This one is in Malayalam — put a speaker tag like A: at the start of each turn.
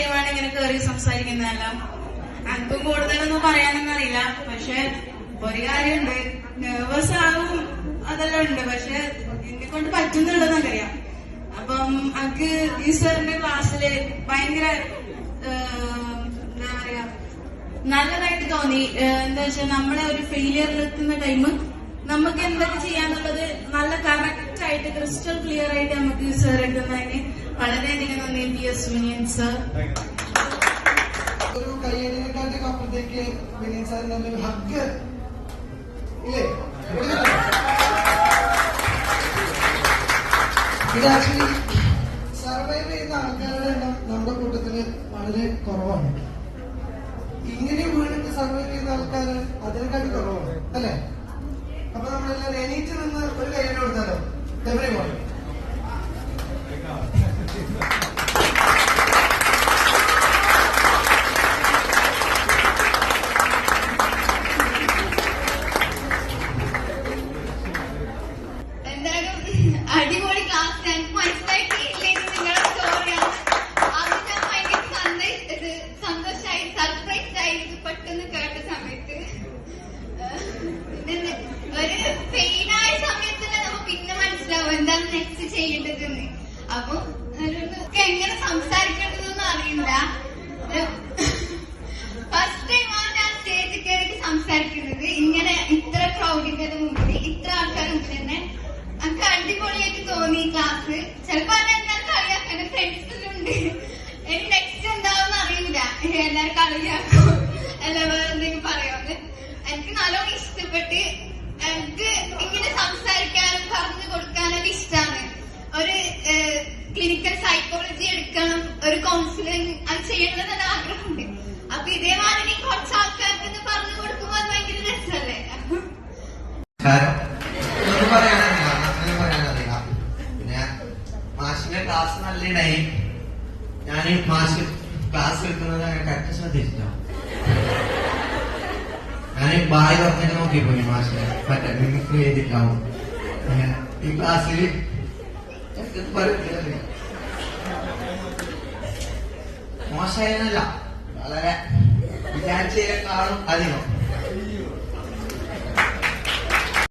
A: ടൈമാണ് ഇങ്ങനെ കയറി സംസാരിക്കുന്നതെല്ലാം. എനിക്ക് കൂടുതലൊന്നും പറയാനൊന്നും അറിയില്ല. പക്ഷെ ഒരു കാര്യമുണ്ട്. നെർവസ് ആവും അതെല്ലാം ഉണ്ട്. പക്ഷെ എന്നെ കൊണ്ട് പറ്റുന്നുള്ളതെന്നറിയാം അപ്പം അക്ക് ഈ സാറിന്റെ ക്ലാസ്സിൽ ഭയങ്കര എന്താ പറയാ നല്ലതായിട്ട് തോന്നി. എന്താ വെച്ചാൽ നമ്മളെ ഒരു ഫെയിലിയറിൽ എത്തുന്ന ടൈം നമുക്ക് എന്തൊക്കെ ചെയ്യാന്നുള്ളത് നല്ല കറക്റ്റ് ആയിട്ട് ക്രിസ്റ്റൽ ക്ലിയർ ആയിട്ട് നമുക്ക് സാർ എടുക്കുന്നതിന് വളരെയധികം നന്ദി പി എസ് വിനിയൻ സർ
B: ഒരു കയ്യടിനെക്കാട്ടും അപ്പുറത്തേക്ക് വിനീത് സാർ നല്ലൊരു ഹഗ് ഇല്ലേ? ഇത് ആക്ച്വലി സർവൈവ് ചെയ്യുന്ന ആൾക്കാരുടെ എണ്ണം നമ്മുടെ കൂട്ടത്തിൽ വളരെ കുറവാണ്. ഇങ്ങനെ വീണിട്ട് സർവൈവ് ചെയ്യുന്ന ആൾക്കാർ അതിനെക്കാട്ടി കുറവാണ്. അല്ലേ? അപ്പൊ നമ്മളെല്ലാവരും എണീറ്റ് നിന്ന് ഒരു കയ്യടി കൊടുത്താലോ? എവറി മോർണിംഗ്
C: ചെയ്യേണ്ടതെന്ന്. അപ്പൊ എങ്ങനെ സംസാരിക്കേണ്ടതെന്ന് അറിയില്ല. ഫസ്റ്റ് ടൈമാണ് ഞാൻ സ്റ്റേജിൽ കയറി സംസാരിക്കുന്നത്. ഇങ്ങനെ ഇത്ര ക്രൗഡിന്റെ മുമ്പിൽ ഇത്ര ആൾക്കാരുടെ മുമ്പിൽ തന്നെ എനിക്ക് അടിപൊളിയായിട്ട് തോന്നി ക്ലാസ് ചിലപ്പോ എല്ലാവർക്കും അറിയാം. എന്റെ ഫ്രണ്ട്സിലുണ്ട് എനിക്ക് നെക്സ്റ്റ് എന്താവും അറിയില്ല. എല്ലാരും കളിയാക്കും എടുക്കണം ഒരു കൗൺസിലിംഗ് അത് ചെയ്യണം നല്ല ആഗ്രഹമുണ്ട്. അപ്പൊ ഇതേമാതിരി കുറച്ച് ആൾക്കാർക്ക് പറഞ്ഞു കൊടുക്കുമ്പോൾ അത് ഭയങ്കര രസമല്ലേ?
D: പിന്നെ മാഷിന്റെ ക്ലാസ് നല്ല ഇടയി ഞാൻ മാഷ് ക്ലാസ് എടുക്കുന്നത് കറക്റ്റ് ശ്രദ്ധിച്ചിട്ടോ? ഞാൻ ബായ് പറഞ്ഞിട്ട് നോക്കിപ്പോയി മാഷിനെ. പറ്റാ ചെയ്തിട്ടാവും. അങ്ങനെ ഈ ക്ലാസ്സിൽ പറയില്ല മോശമായിരുന്നല്ല വളരെ വിചാരിച്ചതിനേക്കാളും അധികം.